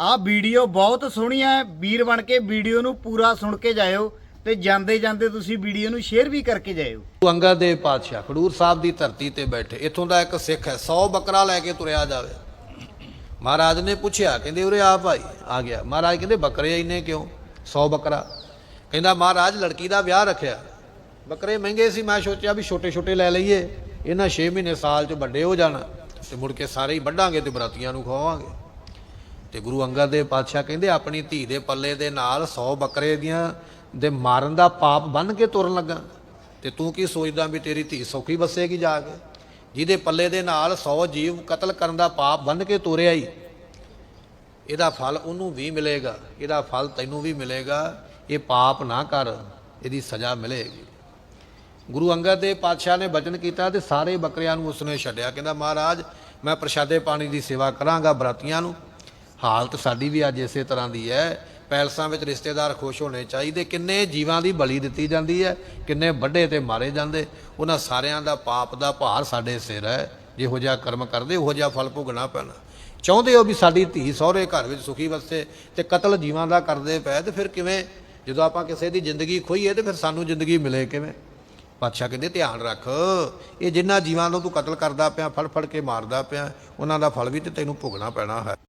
ਆਹ ਵੀਡੀਓ ਬਹੁਤ ਸੋਹਣੀ ਹੈ ਵੀਰ ਬਣ ਕੇ ਵੀਡੀਓ ਨੂੰ ਪੂਰਾ ਸੁਣ ਕੇ ਜਾਇਓ ਤੇ ਜਾਂਦੇ ਜਾਂਦੇ ਤੁਸੀਂ ਵੀਡੀਓ ਨੂੰ ਸ਼ੇਅਰ ਵੀ ਕਰਕੇ ਜਾਇਓ। ਅੰਗਦ ਦੇਵ ਪਾਤਸ਼ਾਹ ਖਡੂਰ ਸਾਹਿਬ ਦੀ ਧਰਤੀ ਤੇ ਬੈਠੇ। ਇੱਥੋਂ ਦਾ ਇੱਕ ਸਿੱਖ ਹੈ 100 ਬੱਕਰਾ ਲੈ ਕੇ ਤੁਰਿਆ ਜਾਵੇ। ਮਹਾਰਾਜ ਨੇ ਪੁੱਛਿਆ, ਕਹਿੰਦੇ ਉਰੇ ਆ ਭਾਈ, ਆ ਗਿਆ। ਮਹਾਰਾਜ ਕਹਿੰਦੇ, ਬੱਕਰੇ ਇੰਨੇ ਕਿਉਂ? 100 ਬੱਕਰਾ। ਕਹਿੰਦਾ, ਮਹਾਰਾਜ ਲੜਕੀ ਦਾ ਵਿਆਹ ਰੱਖਿਆ। ਬੱਕਰੇ ਮਹਿੰਗੇ ਸੀ, ਮੈਂ ਸੋਚਿਆ ਵੀ ਛੋਟੇ ਛੋਟੇ ਲੈ ਲਈਏ। ਇਹਨਾਂ 6 ਮਹੀਨੇ ਸਾਲ ਚ ਵੱਡੇ ਹੋ ਜਾਣਾ ਤੇ ਮੁੜ ਕੇ ਸਾਰੇ ਹੀ ਵੱਢਾਂਗੇ ਤੇ ਬਰਾਤੀਆਂ ਨੂੰ ਖਵਾਵਾਂਗੇ। ਤੇ ਗੁਰੂ ਅੰਗਦ ਦੇਵ ਪਾਤਸ਼ਾਹ ਕਹਿੰਦੇ, ਆਪਣੀ ਧੀ ਦੇ ਪੱਲੇ ਦੇ ਨਾਲ 100 ਬੱਕਰੇ ਦੀਆਂ ਦੇ ਮਾਰਨ ਦਾ ਪਾਪ ਬੰਨ ਕੇ ਤੁਰਨ ਲੱਗਾ। ਤੇ ਤੂੰ ਕੀ ਸੋਚਦਾ ਵੀ ਤੇਰੀ ਧੀ ਸੌਖੀ ਵਸੇਗੀ ਜਾ ਕੇ? ਜਿਹਦੇ ਪੱਲੇ ਦੇ ਨਾਲ 100 ਜੀਵ ਕਤਲ ਕਰਨ ਦਾ ਪਾਪ ਬੰਨ ਕੇ ਤੋਰਿਆ ਹੀ ਇਹਦਾ ਫਲ ਉਹਨੂੰ ਵੀ ਮਿਲੇਗਾ। ਇਹਦਾ ਫਲ ਤੈਨੂੰ ਵੀ ਮਿਲੇਗਾ। ਇਹ ਪਾਪ ਨਾ ਕਰ, ਇਹਦੀ ਸਜ਼ਾ ਮਿਲੇਗੀ। ਗੁਰੂ ਅੰਗਦ ਦੇਵ ਪਾਤਸ਼ਾਹ ਨੇ ਬਚਨ ਕੀਤਾ ਤੇ ਸਾਰੇ ਬੱਕਰਿਆਂ ਨੂੰ ਉਸਨੇ ਛੱਡਿਆ। ਕਹਿੰਦਾ, ਮਹਾਰਾਜ, ਮੈਂ ਪ੍ਰਸ਼ਾਦੇ ਪਾਣੀ ਦੀ ਸੇਵਾ ਕਰਾਂਗਾ ਬਰਾਤੀਆਂ ਨੂੰ। ਹਾਲਤ ਸਾਡੀ ਵੀ ਅੱਜ ਇਸੇ ਤਰ੍ਹਾਂ ਦੀ ਹੈ। ਪੈਲਸਾਂ ਵਿੱਚ ਰਿਸ਼ਤੇਦਾਰ ਖੁਸ਼ ਹੋਣੇ ਚਾਹੀਦੇ। ਕਿੰਨੇ ਜੀਵਾਂ ਦੀ ਬਲੀ ਦਿੱਤੀ ਜਾਂਦੀ ਹੈ, ਕਿੰਨੇ ਵੱਡੇ ਤੇ ਮਾਰੇ ਜਾਂਦੇ। ਉਹਨਾਂ ਸਾਰਿਆਂ ਦਾ ਪਾਪ ਦਾ ਭਾਰ ਸਾਡੇ ਸਿਰ ਹੈ। ਜਿਹੋ ਜਿਹਾ ਕਰਮ ਕਰਦੇ, ਉਹੋ ਜਿਹਾ ਫਲ ਭੋਗਣਾ ਪੈਣਾ। ਚਾਹੁੰਦੇ ਹੋ ਵੀ ਸਾਡੀ ਧੀ ਸਹੁਰੇ ਘਰ ਵਿੱਚ ਸੁਖੀ ਵਸੇ ਤੇ ਕਤਲ ਜੀਵਾਂ ਦਾ ਕਰਦੇ ਪਏ ਤੇ ਫਿਰ ਕਿਵੇਂ? ਜਦੋਂ ਆਪਾਂ ਕਿਸੇ ਦੀ ਜ਼ਿੰਦਗੀ ਖੋਈਏ ਤੇ ਫਿਰ ਸਾਨੂੰ ਜ਼ਿੰਦਗੀ ਮਿਲੇ ਕਿਵੇਂ? ਪਾਤਸ਼ਾਹ ਕਹਿੰਦੇ, ਧਿਆਨ ਰੱਖ, ਇਹ ਜਿੰਨਾ ਜੀਵਾਂ ਨੂੰ ਤੂੰ ਕਤਲ ਕਰਦਾ ਪਿਆ ਫੜ ਫੜ ਕੇ ਮਾਰਦਾ ਪਿਆ, ਉਹਨਾਂ ਦਾ ਫਲ ਵੀ ਤੇ ਤੈਨੂੰ ਭੋਗਣਾ ਪੈਣਾ ਹੈ।